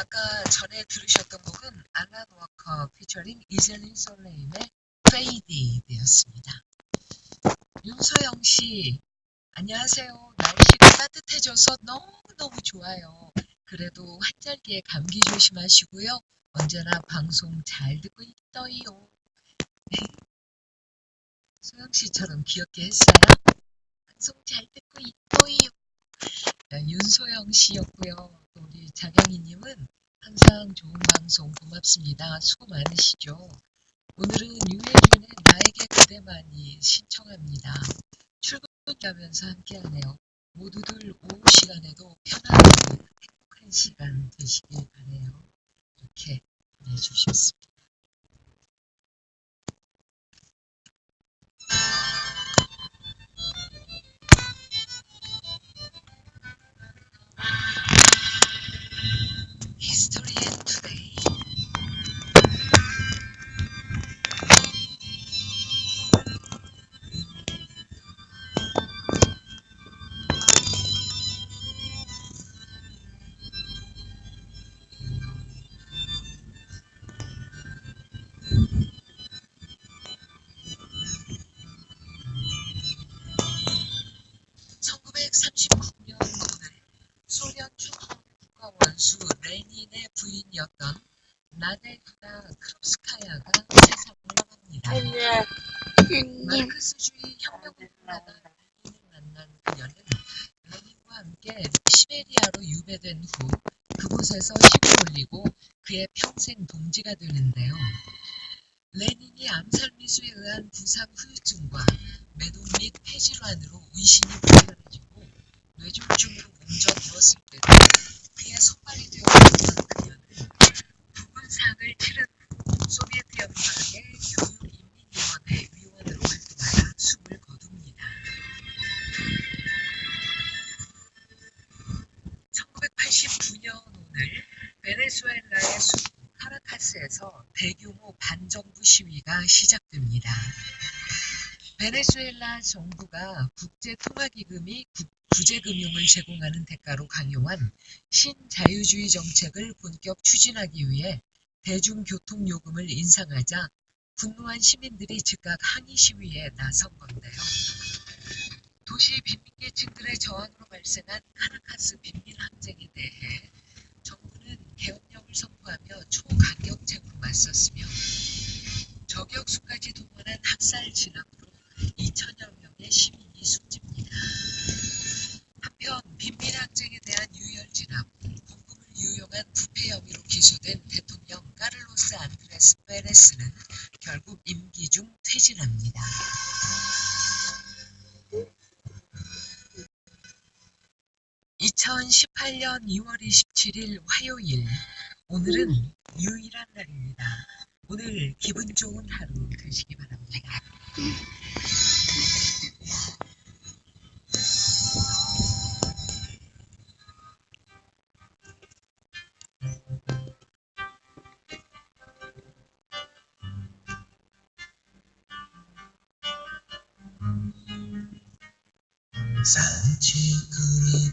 아까 전에 들으셨던 곡은 알란 워커 피처링 이젤린 솔레임의 페이디였습니다. 윤서영 씨 안녕하세요. 날씨가 따뜻해져서 너무너무 좋아요. 그래도 환절기에 감기 조심하시고요. 언제나 방송 잘 듣고 있어요. 소영 씨처럼 귀엽게 했어요. 방송 잘 듣고 있어요. 네, 윤소영 씨였고요. 또 우리 자경이님은 항상 좋은 방송 고맙습니다. 수고 많으시죠. 오늘은 유해준의 나에게 그대만이 신청합니다. 출근 하면서 함께하네요. 모두들 오후 시간에도 편안하고 행복한 시간 되시길 바래요. 이렇게 보내주셨습니다. (1939년) 오늘 소련 최고 국가 원수 레닌의 부인이었던 나데르다 크롭스카야가 세상을 떠납니다. 마르크스주의 혁명을 하다 레닌을 만난 그녀는 레닌과 함께 시베리아로 유배된 후 그곳에서 힘을 올리고 그의 평생 동지가 되는데요. 레닌이 암살 미수에 의한 부상 후유증과 매동 및 폐질환으로 의신이 불편해지고 뇌졸중으로 몸져 누웠을 때도 그의 손발이 되어왔던 그녀는 부군상을 치른 후 소비에트 연방의 교육인민위원회 위원으로 활동하다 숨을 거둡니다. 1989년 오늘 베네수엘라의 수도 카라카스에서 대규모 반정부 시위가 시작됩니다. 베네수엘라 정부가 국제통화기금이 국- 구제금융을 제공하는 대가로 강요한 신자유주의 정책을 본격 추진하기 위해 대중교통요금을 인상하자 분노한 시민들이 즉각 항의 시위에 나선 건데요. 도시 빈민계층들의 저항으로 발생한 카라카스 빈민 항쟁에 대해 정부는 계엄령을 선포하며 초강경책으로 맞섰으며 저격수까지 동원한 학살 진압으로 2천여 명의 시민이 숨집니다. 한편 빈민 항쟁에 대한 유혈 진압, 공금을 유용한 부패 혐의로 기소된 대통령 까를로스 안드레스 페레스는 결국 임기 중 퇴진합니다. (2018년 2월 27일) 화요일 오늘은 유일한 날입니다. 오늘 기분 좋은 하루 되시기 바랍니다. 산책을